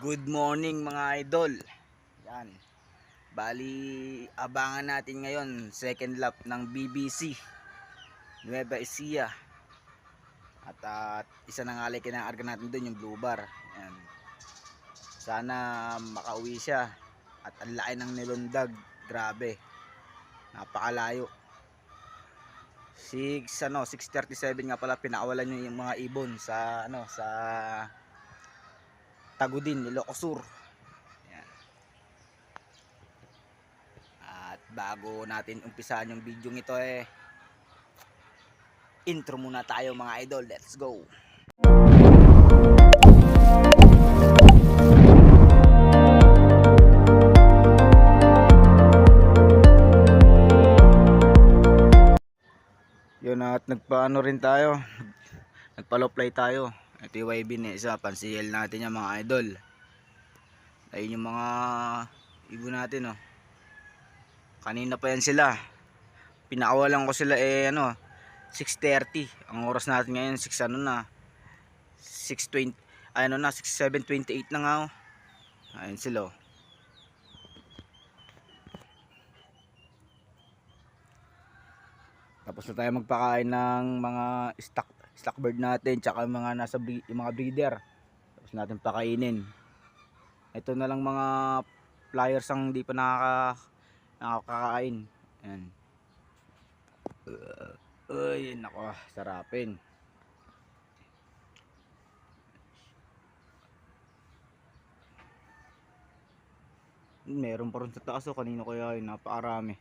Good morning mga idol. Yan. Bali, abangan natin ngayon second lap ng BBC Nueva Ecija. At at isa na nga lang kinaarga natin doon yung blue bar. Yan. Sana makauwi siya. At ang laki ng nilundag. Grabe. Napakalayo. 6 ano 637 nga pala pinakawalan niyo yung mga ibon sa ano sa Tagudin, Ilocos Sur. Yan. At bago natin umpisahan yung video ito eh intro muna tayo mga idol. Let's go. Yun at nagpaano rin tayo. Nagpa-low play tayo. Ito yung YB ni isa, pansiyel natin yung mga idol. Ayun yung mga ibon natin oh. Kanina pa yan sila. Pinakawalan ko sila eh ano, 6.30. Ang oras natin ngayon 6 ano na. 6.20, ay, ano na, 6.7.28 na nga oh. Ayun sila oh. Tapos na tayo magpakain ng mga stock stock natin tsaka mga nasa yung mga breeder. Tapos natin pakainin. Ito na lang mga flyers ang hindi pa nakaka nakakakain. Ayan. Uy, nako, sarapin. Meron pa rin sa taas oh, kanino kaya yun, napakarami.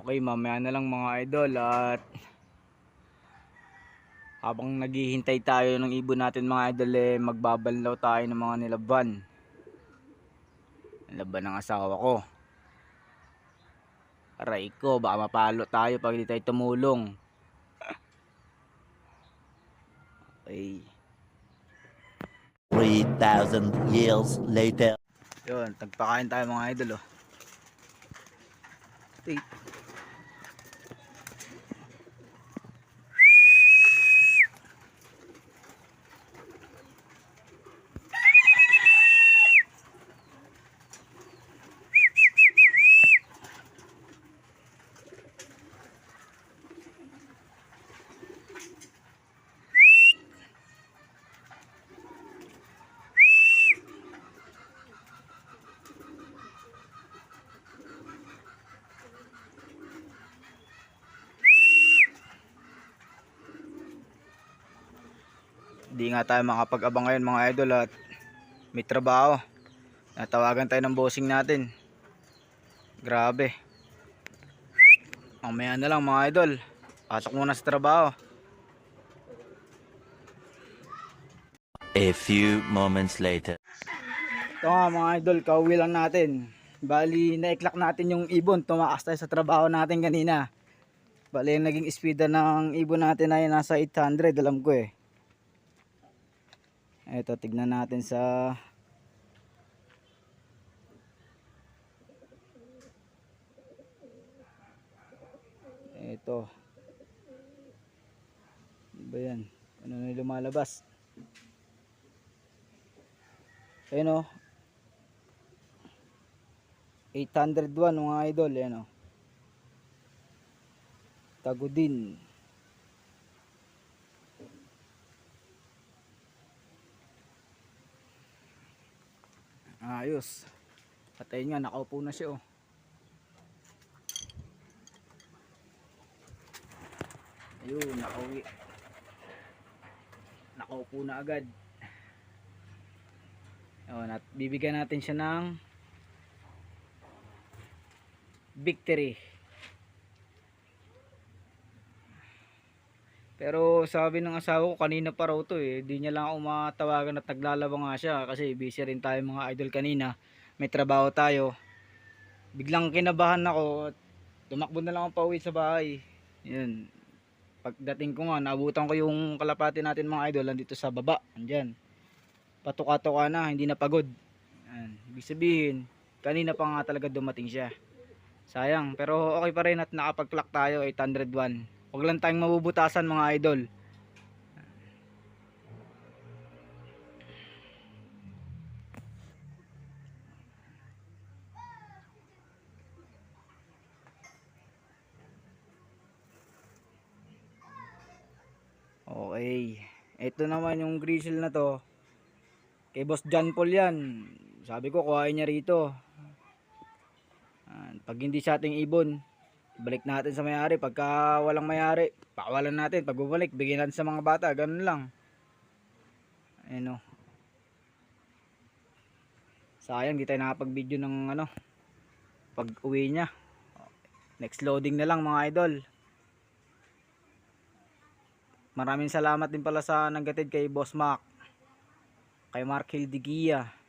Okay, mamaya na lang mga idol at habang naghihintay tayo ng ibon natin mga idol eh, magbabanlaw tayo ng mga nilaban. Nilaban ng asawa ko. Aray ko, baka mapalo tayo pag hindi tayo tumulong. Okay. 3,000 years later. Yun, tagpakain tayo mga idol oh. Wait. Hindi nga tayo makapag-abang ngayon mga idol at may trabaho. Natawagan tayo ng bossing natin. Grabe. Mamaya na lang mga idol. Pasok muna sa trabaho. A few moments later. Ito nga mga idol, kauwi lang natin. Bali, naiklak natin yung ibon. Tumakas tayo sa trabaho natin kanina. Bali, yung naging speed ng ibon natin ay nasa 800, alam ko eh. Ito, tignan natin sa... Ito. Ano ba yan? Ano na lumalabas? Ayun o. 801 mga idol. Ayan o. Tagudin. Ayos. At ayun nga, nakaupo na siya oh. Ayun, nakauwi. Nakaupo na agad. Ayun, at bibigyan natin siya ng victory. Pero sabi ng asawa ko kanina pa raw to eh. Di niya lang ako matawagan at naglalaba nga siya kasi busy rin tayo mga idol kanina. May trabaho tayo. Biglang kinabahan ako at tumakbo na lang ako pauwi sa bahay. Yun. Pagdating ko nga, naabutan ko yung kalapati natin mga idol nandito sa baba. Andyan. Patuka-tuka na, hindi na pagod. Yan. Ibig sabihin, kanina pa nga talaga dumating siya. Sayang, pero okay pa rin at nakapag-clock tayo 801. Huwag lang tayong mabubutasan mga idol. Okay. Ito naman yung grizzle na to. Kay Boss John Paul yan. Sabi ko, kuhain niya rito. Pag hindi sa ating ibon, balik natin sa may-ari. Pagka walang may-ari, pakawalan natin. Pag bumalik, bigyan natin sa mga bata. Ganun lang. Ayun o. Sayang, di tayo nakapag-video ng ano, pag uwi niya. Next loading na lang mga idol. Maraming salamat din pala sa naggatid kay Boss Mac. Kay Mark Hildigia.